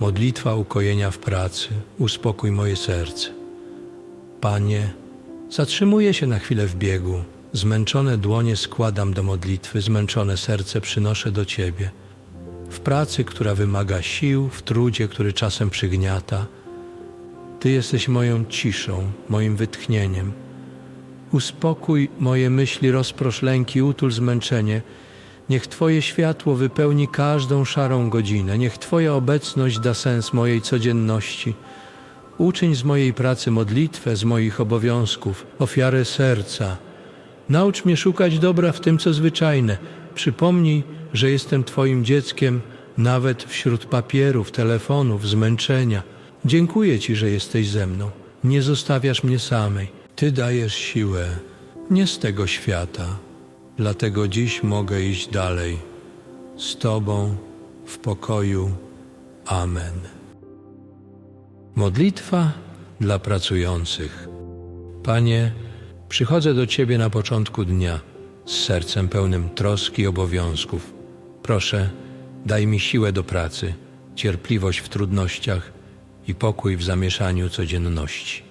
Modlitwa ukojenia w pracy, uspokój moje serce. Panie, zatrzymuję się na chwilę w biegu. Zmęczone dłonie składam do modlitwy, zmęczone serce przynoszę do Ciebie. W pracy, która wymaga sił, w trudzie, który czasem przygniata, Ty jesteś moją ciszą, moim wytchnieniem. Uspokój moje myśli, rozprosz lęki, utul zmęczenie. Niech Twoje światło wypełni każdą szarą godzinę. Niech Twoja obecność da sens mojej codzienności. Uczyń z mojej pracy modlitwę, z moich obowiązków, ofiarę serca. Naucz mnie szukać dobra w tym, co zwyczajne. Przypomnij, że jestem Twoim dzieckiem, nawet wśród papierów, telefonów, zmęczenia. Dziękuję Ci, że jesteś ze mną. Nie zostawiasz mnie samej. Ty dajesz siłę, nie z tego świata. Dlatego dziś mogę iść dalej. Z Tobą w pokoju. Amen. Modlitwa dla pracujących. Panie, przychodzę do Ciebie na początku dnia z sercem pełnym troski i obowiązków. Proszę, daj mi siłę do pracy, cierpliwość w trudnościach i pokój w zamieszaniu codzienności.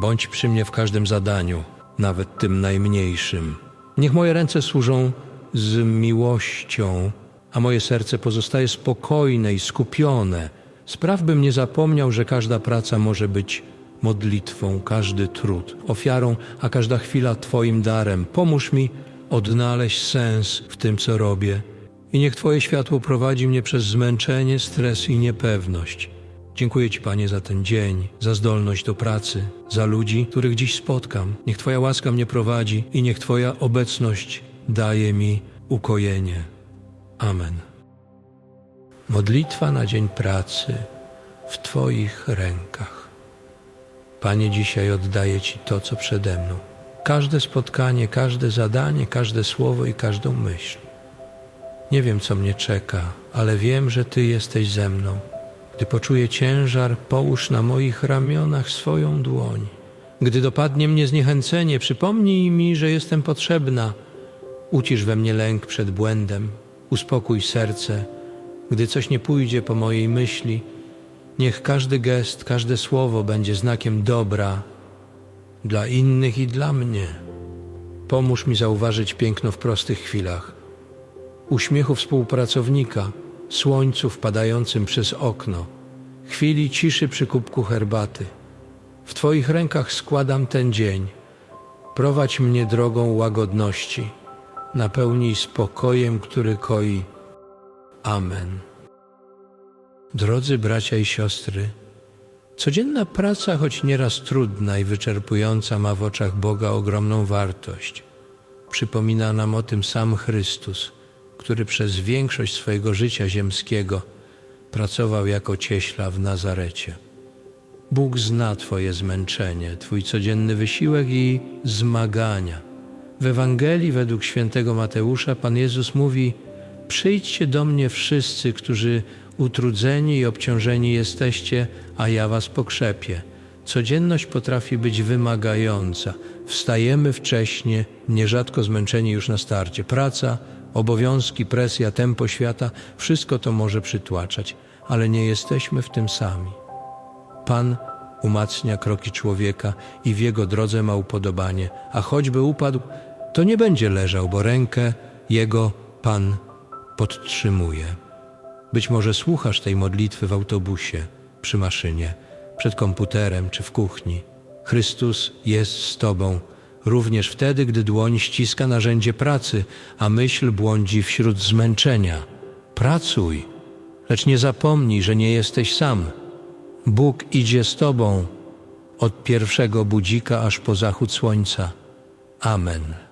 Bądź przy mnie w każdym zadaniu, nawet tym najmniejszym. Niech moje ręce służą z miłością, a moje serce pozostaje spokojne i skupione. Spraw, bym nie zapomniał, że każda praca może być modlitwą, każdy trud, ofiarą, a każda chwila Twoim darem. Pomóż mi odnaleźć sens w tym, co robię. I niech Twoje światło prowadzi mnie przez zmęczenie, stres i niepewność. Dziękuję Ci, Panie, za ten dzień, za zdolność do pracy, za ludzi, których dziś spotkam. Niech Twoja łaska mnie prowadzi i niech Twoja obecność daje mi ukojenie. Amen. Modlitwa na dzień pracy w Twoich rękach. Panie, dzisiaj oddaję Ci to, co przede mną. Każde spotkanie, każde zadanie, każde słowo i każdą myśl. Nie wiem, co mnie czeka, ale wiem, że Ty jesteś ze mną. Gdy poczuję ciężar, połóż na moich ramionach swoją dłoń. Gdy dopadnie mnie zniechęcenie, przypomnij mi, że jestem potrzebna. Ucisz we mnie lęk przed błędem, uspokój serce. Gdy coś nie pójdzie po mojej myśli, niech każdy gest, każde słowo będzie znakiem dobra dla innych i dla mnie. Pomóż mi zauważyć piękno w prostych chwilach. Uśmiechu współpracownika, słońcu wpadającym przez okno, chwili ciszy przy kubku herbaty. W Twoich rękach składam ten dzień. Prowadź mnie drogą łagodności. Napełnij spokojem, który koi. Amen. Drodzy bracia i siostry, codzienna praca, choć nieraz trudna i wyczerpująca, ma w oczach Boga ogromną wartość. Przypomina nam o tym sam Chrystus, który przez większość swojego życia ziemskiego pracował jako cieśla w Nazarecie. Bóg zna Twoje zmęczenie, Twój codzienny wysiłek i zmagania. W Ewangelii według świętego Mateusza Pan Jezus mówi: Przyjdźcie do mnie wszyscy, którzy utrudzeni i obciążeni jesteście, a ja was pokrzepię. Codzienność potrafi być wymagająca. Wstajemy wcześnie, nierzadko zmęczeni już na starcie. Praca, obowiązki, presja, tempo świata wszystko to może przytłaczać, ale nie jesteśmy w tym sami. Pan umacnia kroki człowieka i w jego drodze ma upodobanie, a choćby upadł, to nie będzie leżał, bo rękę jego Pan podtrzymuje. Być może słuchasz tej modlitwy w autobusie, przy maszynie, przed komputerem czy w kuchni. Chrystus jest z Tobą, również wtedy, gdy dłoń ściska narzędzie pracy, a myśl błądzi wśród zmęczenia. Pracuj, lecz nie zapomnij, że nie jesteś sam. Bóg idzie z Tobą od pierwszego budzika aż po zachód słońca. Amen.